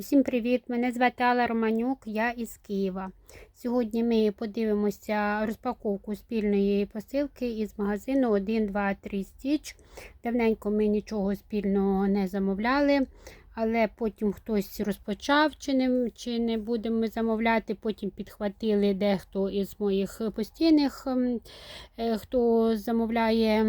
Всім привіт! Мене звати Алла Романюк, я із Києва. Сьогодні ми подивимося розпаковку спільної посилки із магазину 1, 2, 3 Stitch. Давненько ми нічого спільного не замовляли, але потім хтось розпочав, чи не, чи не будемо замовляти. Потім підхватили дехто із моїх постійних, ем, е, хто замовляє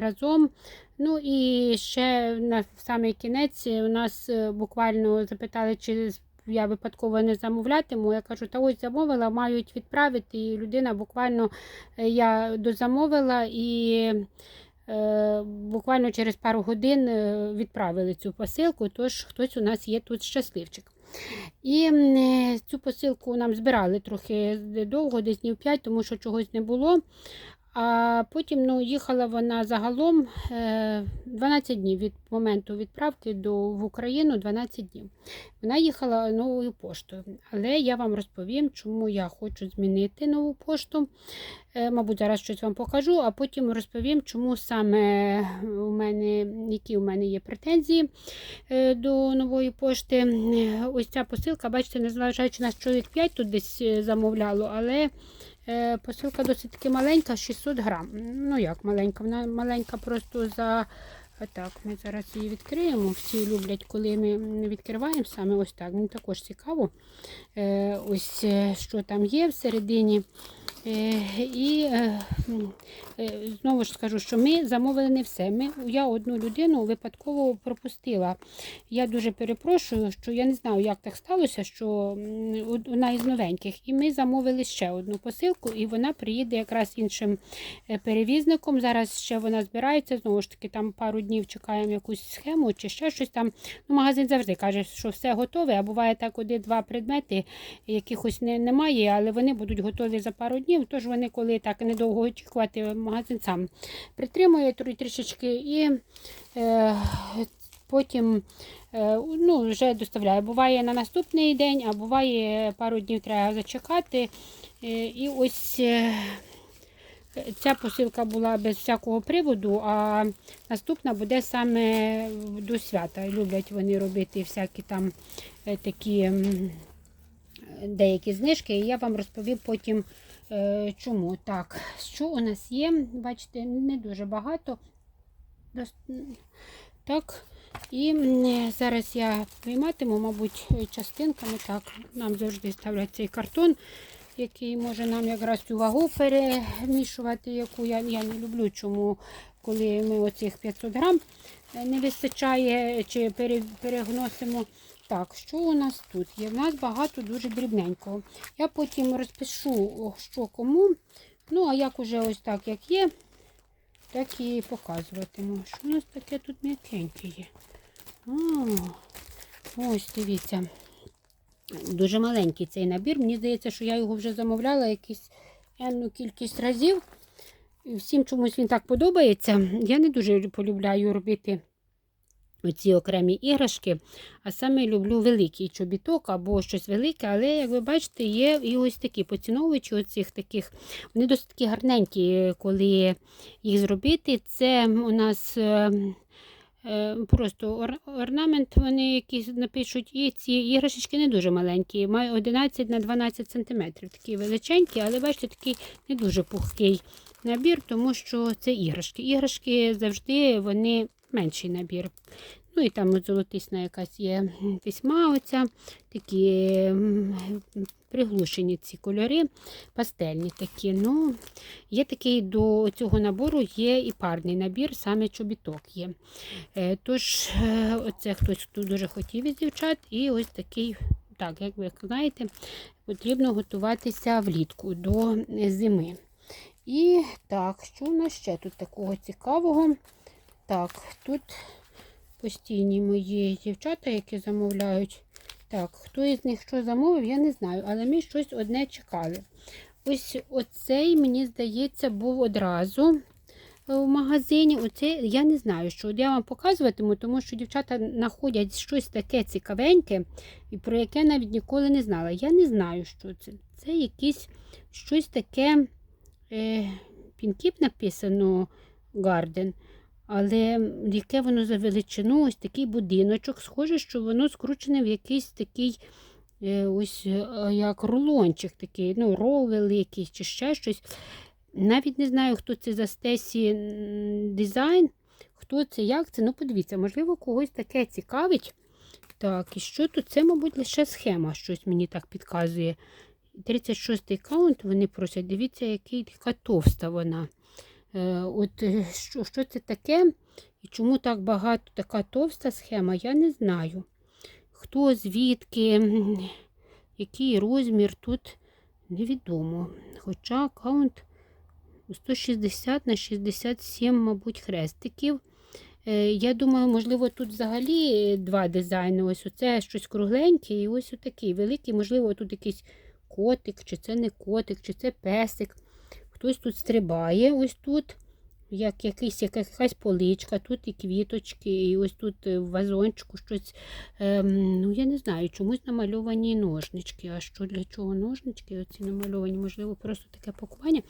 разом. Ну і ще на самий кінець у нас е, буквально запитали, чи я випадково не замовлятиму. Я кажу, та ось замовила, мають відправити. І людина буквально е, я дозамовила і е, буквально через пару годин е, відправили цю посилку, тож хтось у нас є тут щасливчик. І е, цю посилку нам збирали трохи довго, десь днів 5, тому що чогось не було. А потім ну, їхала вона загалом е, 12 днів від моменту відправки до, в Україну 12 днів. Вона їхала новою поштою. Але я вам розповім, чому я хочу змінити нову пошту. Е, Мабуть, зараз щось вам покажу, а потім розповім, чому саме у мене, які у мене є претензії е, до нової пошти. Е, Ось ця посилка, бачите, незважаючи на чоловік 5 тут десь е, замовляло, але Е, Посилка досить таки маленька, 600 грам. Ну як маленька, вона маленька просто за. Так, ми зараз її відкриємо. Всі люблять, коли ми відкриваємо саме ось так. Мені також цікаво, е, ось е, що там є всередині. Е, І е, е, знову ж скажу, що ми замовили не все. Ми, я одну людину випадково пропустила. Я дуже перепрошую, що я не знаю, як так сталося, що м, од- вона із новеньких. І ми замовили ще одну посилку, і вона приїде якраз іншим перевізником. Зараз ще вона збирається. Знову ж таки, там пару днів чекаємо якусь схему чи ще щось там. Ну, магазин завжди каже, що все готове, а буває так один-два предмети, якихось не, немає, але вони будуть готові за пару днів. Тож вони, коли так недовго очікувати, магазин сам притримує трішечки і е, потім е, ну, вже доставляє. Буває на наступний день, а буває пару днів треба зачекати. Е, і ось. Е, Ця посилка була без всякого приводу, а наступна буде саме до свята. Люблять вони робити всякі там е, такі деякі знижки, і я вам розповім потім чому. Так, що у нас є? Бачите, не дуже багато. Так. І зараз я вийматиму, мабуть, частинками. Так, нам завжди ставлять цей картон, який може нам якраз цю вагу перемішувати, яку я, я не люблю, чому коли ми оцих 500 грам е, не вистачає чи перегносимо. Так, що у нас тут є? У нас багато дуже дрібненького. Я потім розпишу, що кому. Ну, а як уже ось так, як є, так і показуватиму. Що у нас таке тут м'якеньке є? А, ось, дивіться. Дуже маленький цей набір. Мені здається, що я його вже замовляла якісь енну кількість разів. Всім чомусь він так подобається. Я не дуже полюбляю робити оці окремі іграшки, а саме люблю великий чобіток або щось велике, але, як ви бачите, є і ось такі поціновувачі оцих таких. Вони досить гарненькі, коли їх зробити. Це у нас. е, Е, Просто ор- орнамент вони якісь напишуть, і ці іграшечки не дуже маленькі, має 11 на 12 см. Такі величенькі, але бачите, такий не дуже пухкий набір, тому що це іграшки. Іграшки завжди вони менший набір. Ну і там от золотисна якась є письма, оця, такі приглушені ці кольори, пастельні такі. Ну, Є такий до цього набору є і парний набір, саме чобіток є. Е, Тож, е, оце хтось хто дуже хотів із дівчат, і ось такий, так, як ви знаєте, потрібно готуватися влітку до зими. І так, що у нас ще тут такого цікавого? Так, тут постійні мої дівчата, які замовляють. Так, хто із них що замовив, я не знаю, але ми щось одне чекали. Ось оцей, мені здається, був одразу в магазині. Оце я не знаю, що От я вам показуватиму, тому що дівчата знаходять щось таке цікавеньке, про яке навіть ніколи не знала. Я не знаю, що це. Це якесь щось таке е, пінкіп написано Garden. Але яке воно за величину, ось такий будиночок. Схоже, що воно скручене в якийсь такий е, ось е, як рулончик такий, ну, рол великий чи ще щось. Навіть не знаю, хто це за Стесі дизайн, хто це, як це. Ну, подивіться, можливо, когось таке цікавить. Так, і що тут? Це, мабуть, лише схема, щось мені так підказує. 36-й каунт вони просять. Дивіться, який, яка товста вона. Е, от е, що, що це таке? І чому так багато така товста схема, я не знаю. Хто звідки, який розмір тут невідомо. Хоча аккаунт 160 на 67, мабуть, хрестиків. Е, Я думаю, можливо, тут взагалі два дизайни. Ось оце щось кругленьке і ось отакий великий. Можливо, тут якийсь котик, чи це не котик, чи це песик. Хтось тут стрибає, ось тут, як якийсь, яка- якась поличка, тут і квіточки, і ось тут е, в вазончику щось. Ем, ну, я не знаю, чомусь намальовані ножнички. А що для чого ножнички? Оці намальовані, можливо, просто таке пакування.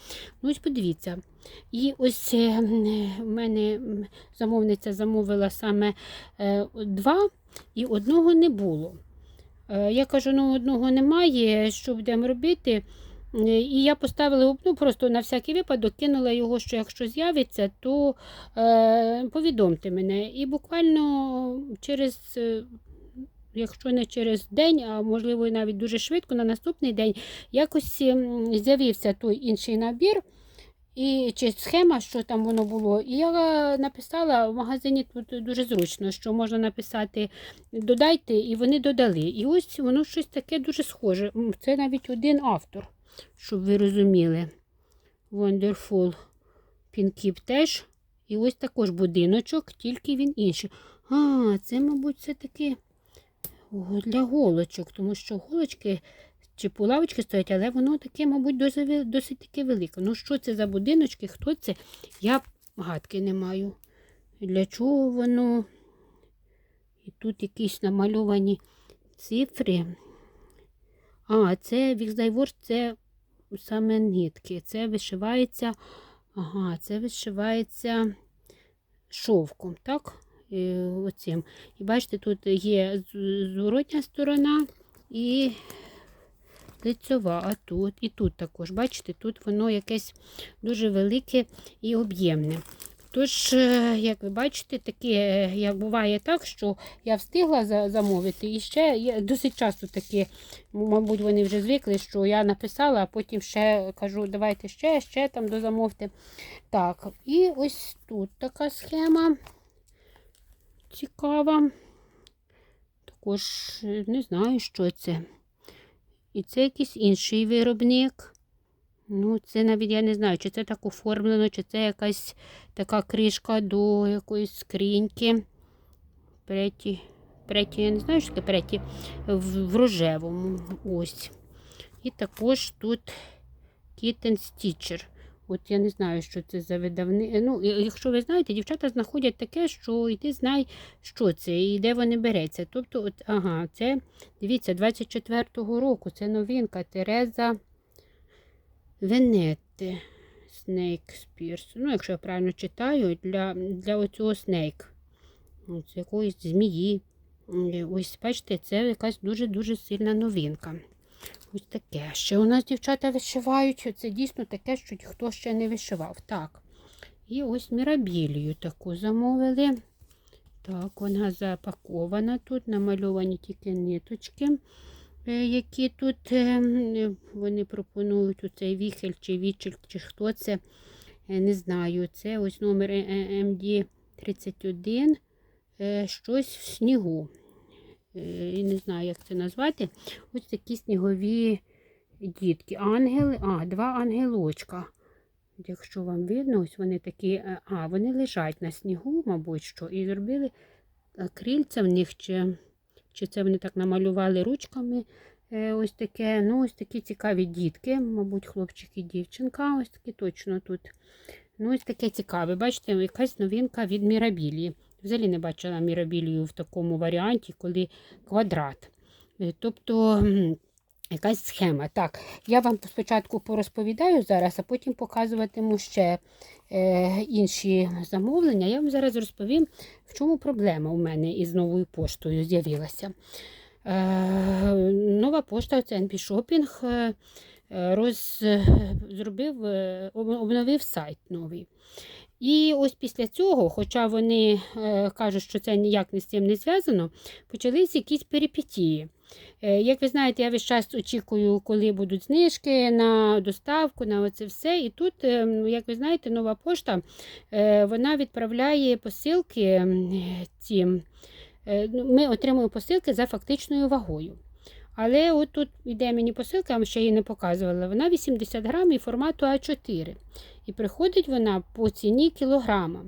Ну, ось подивіться. І ось е, в мене замовниця замовила саме е, два, і одного не було. Я кажу, ну одного немає, що будемо робити. Е, І я поставила ну, просто на всякий випадок, кинула його, що якщо з'явиться, то е, повідомте мене. І буквально через, е, якщо не через день, а можливо навіть дуже швидко, на наступний день якось ем, з'явився той інший набір. І чи схема, що там воно було. І я написала в магазині тут дуже зручно, що можна написати додайте, і вони додали. І ось воно щось таке дуже схоже. Це навіть один автор, щоб ви розуміли. Wonderful Pinkeep теж. І ось також будиночок, тільки він інший. А, це, мабуть, все таки для голочок, тому що голочки чи булавочки стоять, але воно таке, мабуть, досить, досить таке велике. Ну, що це за будиночки, хто це? Я гадки не маю. Для чого воно? І тут якісь намальовані цифри. А, це Віксдайворс, це саме нитки. Це вишивається. Ага, це вишивається шовком, так? І, оцим. І бачите, тут є зворотня сторона і лицьова, а тут і тут також. Бачите, тут воно якесь дуже велике і об'ємне. Тож, е, як ви бачите, таке, е, як буває так, що я встигла замовити, і ще є досить часто таке, мабуть, вони вже звикли, що я написала, а потім ще кажу, давайте ще, ще там дозамовте. Так, і ось тут така схема цікава. Також е, не знаю, що це. І це якийсь інший виробник. Ну, це навіть я не знаю, чи це так оформлено, чи це якась така кришка до якоїсь скриньки. Преті, преті, я не знаю, що таке преті в, в рожевому. Ось. І також тут Kitten Stitcher. От я не знаю, що це за видавни. Ну, якщо ви знаєте, дівчата знаходять таке, що і ти знай, що це і де вони береться. Тобто, от, ага, це, дивіться, 24-го року, це новинка Тереза Венетти. Snake Spears. Ну, якщо я правильно читаю, для, для оцього Snake. З якоїсь змії. Ось, бачите, це якась дуже-дуже сильна новинка. Ось таке. Ще у нас дівчата вишивають. Це дійсно таке, що хто ще не вишивав. Так. І ось мірабілію таку замовили. Так, вона запакована тут, намальовані тільки ниточки, е, які тут е, вони пропонують у цей віхель чи вічель, чи хто це. е, Не знаю. Це ось номер МД31. е, Щось в снігу. Е, і не знаю, як це назвати. Ось такі снігові дітки. Ангели, а, два ангелочка. Якщо вам видно, ось вони такі, е, а, вони лежать на снігу, мабуть, що, і зробили е, крильця в них, чи, чи це вони так намалювали ручками. е, Ось таке, ну, ось такі цікаві дітки, мабуть, хлопчик і дівчинка, ось такі точно тут. Ну, ось таке цікаве. Бачите, якась новинка від Мірабілії. Взагалі не бачила Мірабілію в такому варіанті, коли квадрат. Е, Тобто Якась схема. Так, я вам спочатку порозповідаю зараз, а потім показуватиму ще е, інші замовлення. Я вам зараз розповім, в чому проблема у мене із новою поштою з'явилася. Е, нова пошта, це NP Shopping, е, роз, зробив, е, обновив сайт новий. І ось після цього, хоча вони е, кажуть, що це ніяк не з цим не зв'язано, почались якісь перипетії. Е, Як ви знаєте, я весь час очікую, коли будуть знижки на доставку, на оце все. І тут, е, як ви знаєте, нова пошта е, вона відправляє посилки. ці, е, ну, Ми отримуємо посилки за фактичною вагою. Але от тут йде мені посилка, я вам ще її не показувала. Вона 80 грамів формату А4. І приходить вона по ціні кілограма.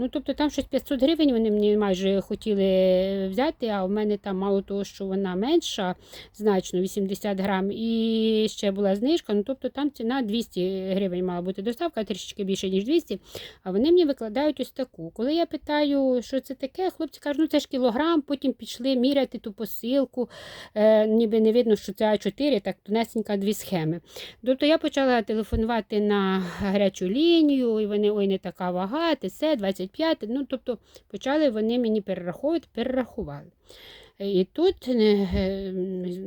Ну, тобто там щось 500 гривень вони мені майже хотіли взяти, а в мене там мало того, що вона менша, значно 80 грам, і ще була знижка. Ну, тобто там ціна 200 гривень мала бути доставка, трішечки більше, ніж 200. А вони мені викладають ось таку. Коли я питаю, що це таке, хлопці кажуть, ну це ж кілограм, потім пішли міряти ту посилку. Е, ніби не видно, що це А4, так тонесенька дві схеми. Тобто я почала телефонувати на гарячу лінію, і вони ой, не така вага, ТС 25. Ну, тобто почали вони мені перераховувати, перерахували. І тут, е, е,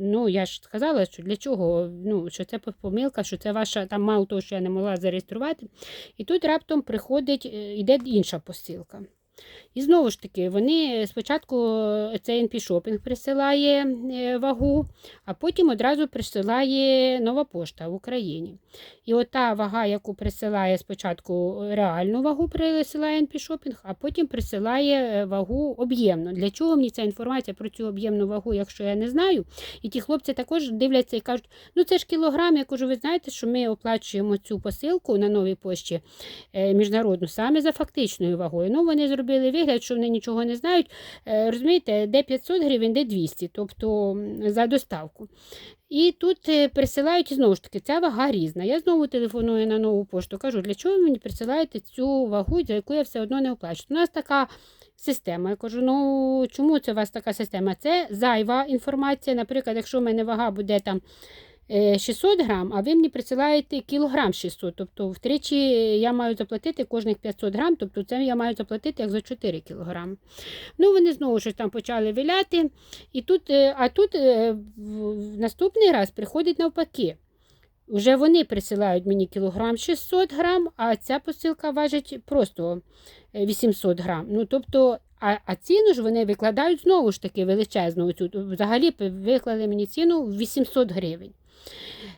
ну я ж сказала, що для чого, ну, що це помилка, що це ваша, там мало того, що я не могла зареєструвати. І тут раптом приходить, іде йде інша посилка. І знову ж таки, вони спочатку цей NP Shopping присилає е, вагу, а потім одразу присилає нова пошта в Україні. І ота вага, яку присилає спочатку реальну вагу, присилає NP Shopping, а потім присилає е, вагу об'ємну. Для чого мені ця інформація про цю об'ємну вагу, якщо я не знаю? І ті хлопці також дивляться і кажуть, ну це ж кілограм, я кажу, ви знаєте, що ми оплачуємо цю посилку на новій пошті е, міжнародну саме за фактичною вагою. Ну, вони зробили вигляд, що вони нічого не знають. Е, Розумієте, де 500 гривень, де 200, тобто за доставку. І тут е, присилають знову ж таки, ця вага різна. Я знову телефоную на нову пошту, кажу, для чого ви мені присилаєте цю вагу, за яку я все одно не оплачу. У нас така система. Я кажу, ну чому це у вас така система? Це зайва інформація. Наприклад, якщо в мене вага буде там 600 грам, а ви мені присилаєте кілограм 600, тобто втричі я маю заплатити кожних 500 грам, тобто це я маю заплатити як за 4 кілограми. Ну, вони знову щось там почали виляти. І тут, е, а тут е, в наступний раз приходить навпаки. Вже вони присилають мені кілограм 600 грам, а ця посилка важить просто е, 800 грам. Ну, тобто, а, а ціну ж вони викладають знову ж таки величезну. Оцю. Взагалі виклали мені ціну в 800 гривень.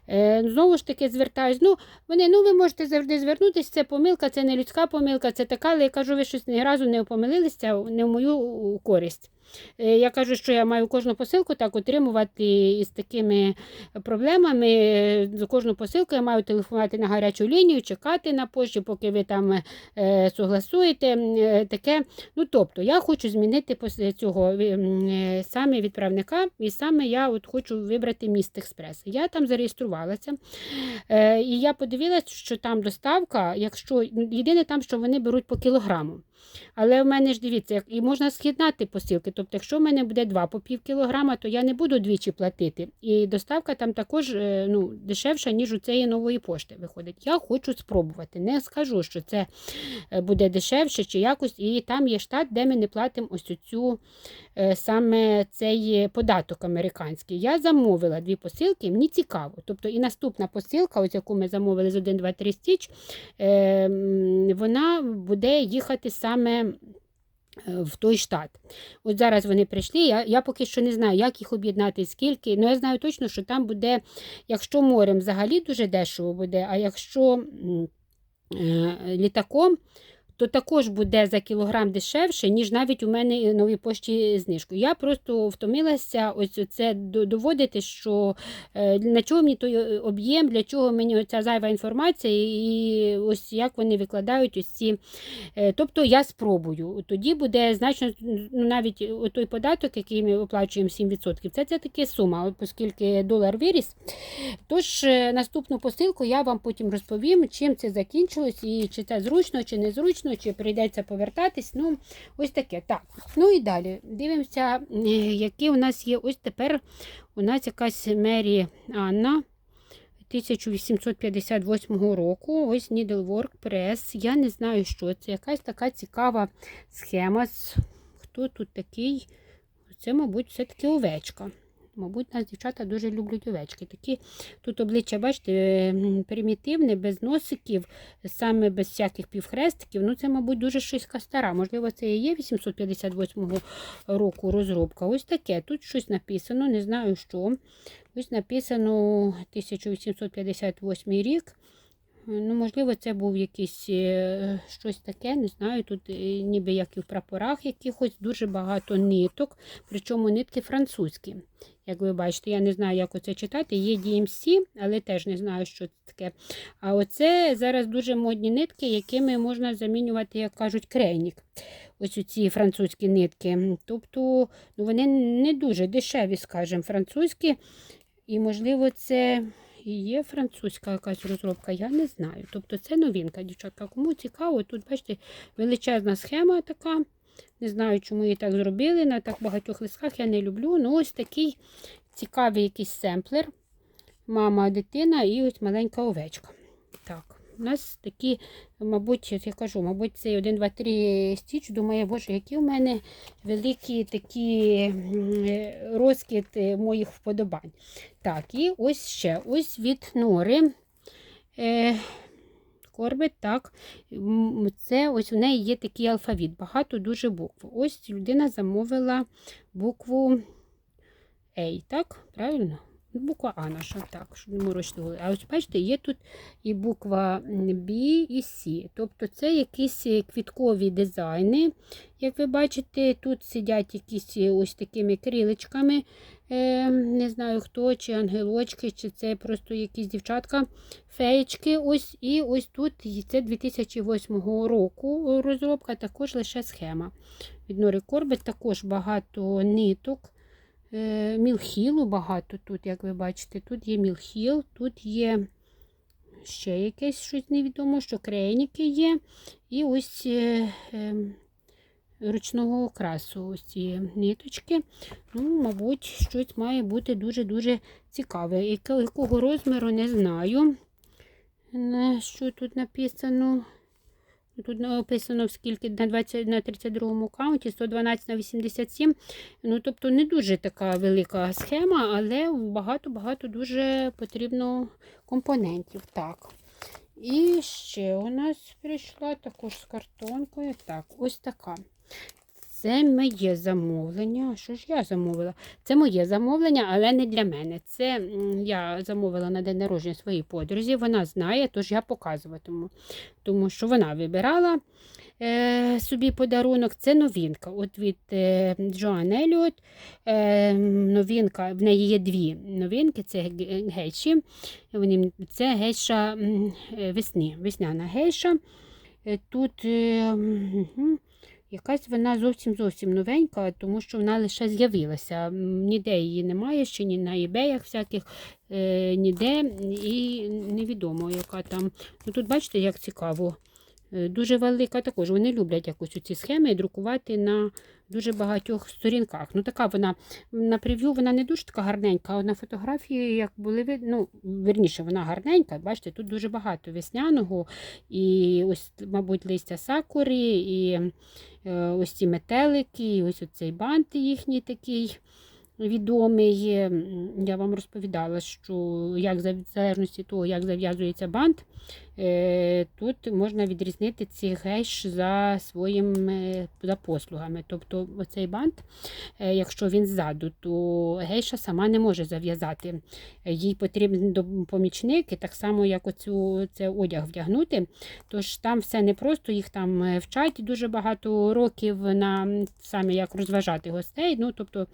Е, знову ж таки звертаюсь. Ну, вони, ну ви можете завжди звернутися, це помилка, це не людська помилка, це така, але я кажу, ви щось ні разу не помилилися, не в мою користь. Е, Я кажу, що я маю кожну посилку так отримувати із такими проблемами. Е, За кожну посилку я маю телефонувати на гарячу лінію, чекати на пошті, поки ви там е, согласуєте. Е, Таке. Ну, тобто, я хочу змінити цього е, саме відправника, і саме я от хочу вибрати міст експрес. Я там зареєструвалася. Е, і я подивилася, що там доставка, якщо єдине там, що вони беруть по кілограму. Але в мене ж дивіться, і можна з'єднати посилки. Тобто, якщо в мене буде 2 по пів кілограма, то я не буду двічі платити. І доставка там також е, ну, дешевша, ніж у цієї нової пошти виходить. Я хочу спробувати. Не скажу, що це е, буде дешевше чи якось. І там є штат, де ми не платимо ось цю саме цей податок американський. Я замовила дві посилки, мені цікаво. Тобто і наступна посилка, ось яку ми замовили з 1, 2, 3 стіч, е, вона буде їхати саме. е, В той штат. От зараз вони прийшли. Я, я поки що не знаю, як їх об'єднати, скільки. Ну я знаю точно, що там буде, якщо морем взагалі дуже дешево буде, а якщо е, літаком, то також буде за кілограм дешевше, ніж навіть у мене новій пошті знижку. Я просто втомилася ось це доводити, що е, на чого мені той е, об'єм, для чого мені ця зайва інформація, і ось як вони викладають ось ці. Е, Тобто я спробую. Тоді буде значно ну, навіть той податок, який ми оплачуємо 7%, це, це таки сума, оскільки долар виріс. Тож наступну посилку я вам потім розповім, чим це закінчилось, і чи це зручно, чи не зручно. Зручно, чи прийдеться повертатись. Ну, ось таке. Так. Ну і далі. Дивимося, е, які у нас є. Ось тепер у нас якась Мері Анна. 1858 року. Ось Needlework Press. Я не знаю, що це. Якась така цікава схема. Хто тут такий? Це, мабуть, все-таки овечка. Мабуть, нас дівчата дуже люблять овечки. Такі тут обличчя, бачите, примітивне, без носиків, саме без всяких півхрестиків. Ну, це, мабуть, дуже щось стара. Можливо, це і є 858 року розробка. Ось таке. Тут щось написано, не знаю що. Ось написано 1858 рік. Ну, можливо, це був якийсь е, щось таке, не знаю. Тут е, ніби як і в прапорах якихось дуже багато ниток, причому нитки французькі. Як ви бачите, я не знаю, як оце читати. Є DMC, але теж не знаю, що це таке. А оце зараз дуже модні нитки, якими можна замінювати, як кажуть, крейнік. Ось ці французькі нитки. Тобто ну, вони не дуже дешеві, скажімо, французькі. І, можливо, це і є французька якась розробка, я не знаю. Тобто це новинка, дівчатка. Кому цікаво, тут, бачите, величезна схема така. Не знаю, чому її так зробили. На так багатьох листках я не люблю. Ну, ось такий цікавий якийсь семплер. Мама, дитина і ось маленька овечка. Так, у нас такі, мабуть, я кажу, мабуть, цей 1, 2, 3 стіч. Думаю, боже, які в мене великі такі м, е, моїх вподобань. Так, і ось ще ось від нори. Е, Корбет, так. Це ось у неї є такий алфавіт, багато дуже букв. Ось людина замовила букву A, так? Правильно? Ну, Буква А наша, так, щоб не голову. А ось бачите, є тут і буква B і C. Тобто це якісь е, квіткові дизайни. Як ви бачите, тут сидять якісь е, ось такими крилечками. Е, не знаю хто, чи ангелочки, чи це просто якісь дівчатка, феєчки. Ось, і ось тут це 2008 року розробка, також лише схема. Від Нори також багато ниток. Е, Мілхілу багато тут, як ви бачите. Тут є мілхіл, тут є ще якесь щось невідомо, що крейніки є. І ось е, е, ручного окрасу ось ці ниточки. Ну, мабуть, щось має бути дуже-дуже цікаве. Якого розміру, не знаю. На Що тут написано? Тут написано скільки на 20, на 32 каунті, 112 на 87. Ну, тобто не дуже така велика схема, але багато-багато дуже потрібно компонентів. Так. І ще у нас прийшла також з картонкою. Так, ось така. Це моє замовлення. Що ж я замовила? Це моє замовлення, але не для мене. Це я замовила на день народження своїй подрузі. Вона знає, тож я показуватиму. Тому що вона вибирала е, собі подарунок. Це новинка. От від е, Джоан Еліот. Е, новинка, в неї є дві новинки: це гейші. Вони, це гейша е, весни, весняна гейша. Е, Тут е, якась вона зовсім зовсім новенька, тому що вона лише з'явилася. Ніде її немає, ще ні на ібеях всяких, е, ніде, і невідомо, яка там. Ну, тут бачите, як цікаво. Е, Дуже велика також. Вони люблять якось ці схеми друкувати на дуже багатьох сторінках. Ну, така вона на прев'ю вона не дуже така гарненька, а на фотографії, як були видно, ну, верніше, вона гарненька. Бачите, тут дуже багато весняного, і ось, мабуть, листя сакури, і ось ці метелики, ось оцей бант їхній такий. Відомий, я вам розповідала, що як в залежності того, як зав'язується бант, е, тут можна відрізнити ці гейш за своїми за послугами. Тобто оцей бант, е, якщо він ззаду, то гейша сама не може зав'язати. Е, Їй потрібен помічник, і так само, як оцю це одяг вдягнути. Тож там все непросто, їх там е, вчать дуже багато років на саме як розважати гостей. Ну, тобто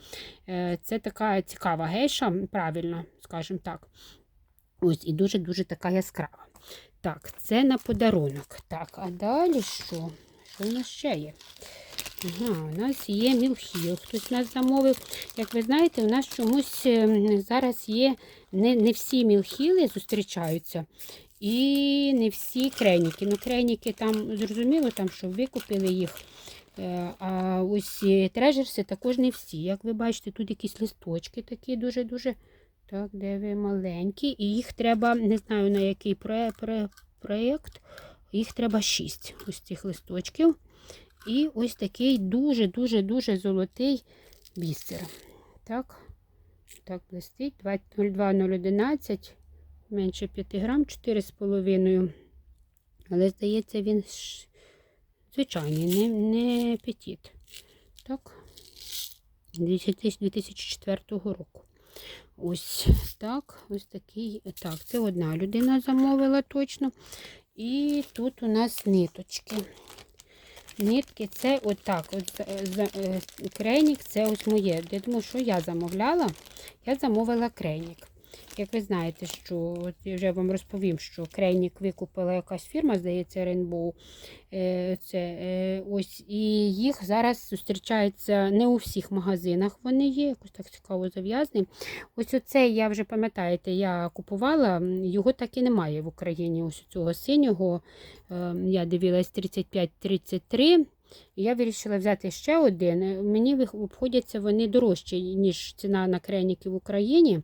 е, це така цікава гейша, правильно, скажімо так. Ось і дуже-дуже така яскрава. Так, це на подарунок. Так, а далі що? Що в нас ще є? Ага, у нас є мілхіл. Хтось нас замовив. Як ви знаєте, у нас чомусь ем, зараз є не, не всі мілхіли зустрічаються. І не всі крейніки. Ну, крейніки там зрозуміло, там, що викупили їх. Е, А ось е, трежерси також не всі. Як ви бачите, тут якісь листочки такі дуже-дуже так, де ви маленькі. І їх треба, не знаю на який про, про, проєкт, їх треба 6 ось цих листочків. І ось такий дуже-дуже-дуже золотий бісер. Так, так блистить. 0,2-0,11, менше 5 грам, 4,5. Але, здається, він звичайний, не, не петіт. Так, 2004 року. Ось так, ось такий. Так, це одна людина замовила точно. І тут у нас ниточки. Нитки це отак. От, от, е, це ось моє. Я думаю, що я замовляла. Я замовила крейнік. Як ви знаєте, що от я вже вам розповім, що крейнік викупила якась фірма, здається, Rainbow. Е, Це, е, ось, і їх зараз зустрічаються не у всіх магазинах. Вони є, якось так цікаво зав'язані. Ось оцей, я вже пам'ятаєте, я купувала, його так і немає в Україні. Ось цього синього. Е, Я дивилась 35-33. Я вирішила взяти ще один. Мені обходяться вони дорожчі, ніж ціна на крейніки в Україні.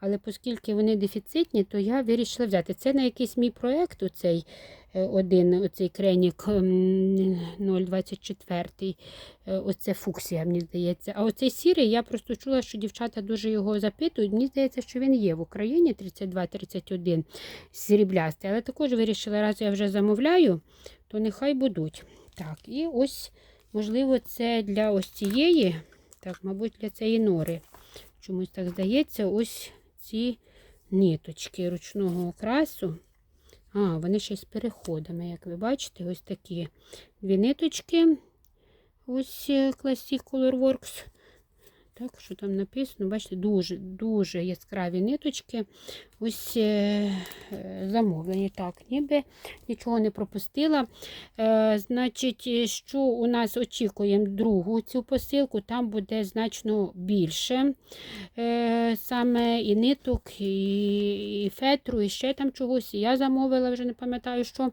Але оскільки вони дефіцитні, то я вирішила взяти. Це на якийсь мій проєкт, оцей е, один, оцей крейнік ем, 024. Е, Оце фуксія, мені здається. А оцей сірий, я просто чула, що дівчата дуже його запитують. Мені здається, що він є в Україні 32-31 сріблястий. Але також вирішила, раз я вже замовляю, то нехай будуть. Так, і ось, можливо, це для ось цієї, так, мабуть, для цієї нори. Чомусь так здається, ось ці ниточки ручного окрасу. А, вони ще з переходами, як ви бачите, ось такі дві ниточки. Ось е, Classic Colorworks. Так, що там написано, бачите, дуже дуже яскраві ниточки. Ось е, е, замовлені. Так, ніби нічого не пропустила. Е, значить, що у нас очікуємо другу цю посилку, там буде значно більше. Саме і ниток, і, фетру, і ще там чогось. Я замовила, вже не пам'ятаю, що.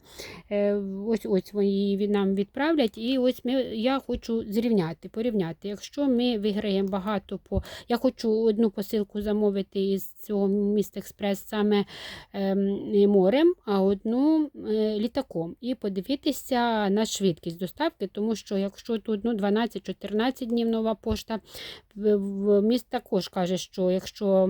Ось ось вони нам відправлять. І ось ми, я хочу зрівняти, порівняти. Якщо ми виграємо багато по. Я хочу одну посилку замовити із цього міст експрес саме ем, морем, а одну е, літаком. І подивитися на швидкість доставки, тому що якщо тут ну, 12-14 днів нова пошта, в- міст також каже, що якщо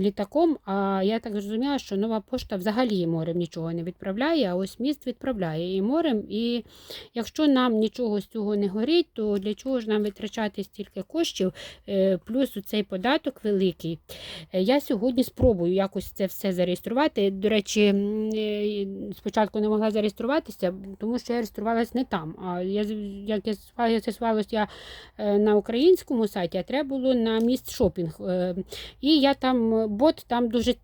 літаком, а я так зрозуміла, що нова пошта взагалі морем нічого не відправляє, а ось міст відправляє і морем. І якщо нам нічого з цього не горить, то для чого ж нам витрачати стільки коштів, Е, плюс цей податок великий. Е, Я сьогодні спробую якось це все зареєструвати. До речі, е, спочатку не могла зареєструватися, тому що я реєструвалася не там. А я, як я з'ясувалося, я е, на українському сайті, а треба було на міст шопінг. І я там е, бот там дуже,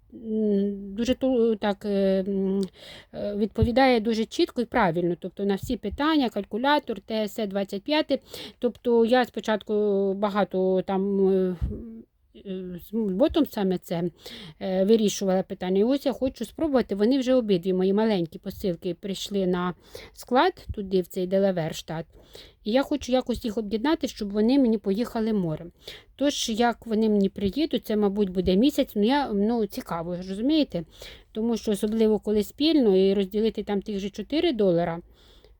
дуже так е, е, відповідає дуже чітко і правильно. Тобто на всі питання, калькулятор, ТС 25. Тобто я спочатку багато там. Е, З ботом саме це е, вирішувала питання. І ось я хочу спробувати. Вони вже обидві мої маленькі посилки прийшли на склад туди, в цей Делавер штат. І я хочу якось їх об'єднати, щоб вони мені поїхали морем. Тож, як вони мені приїдуть, це, мабуть, буде місяць. Ну, я ну, цікаво, розумієте? Тому що особливо коли спільно і розділити там тих же 4 долара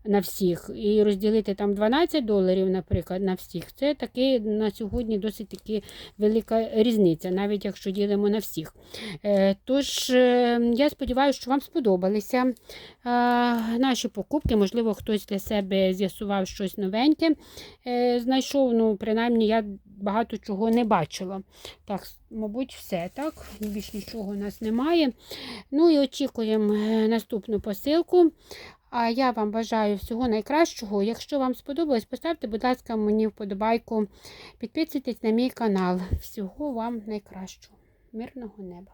на всіх, і розділити там 12 доларів, наприклад, на всіх, це таки на сьогодні досить таки велика різниця, навіть якщо ділимо на всіх. Е, Тож, е, я сподіваюся, що вам сподобалися е, наші покупки. Можливо, хтось для себе з'ясував щось новеньке. Знайшов, ну, принаймні, я багато чого не бачила. Так, мабуть, все. так? Більш нічого у нас немає. Ну і очікуємо наступну посилку. А я вам бажаю всього найкращого. Якщо вам сподобалось, поставте, будь ласка, мені вподобайку. Підписуйтесь на мій канал. Всього вам найкращого. Мирного неба!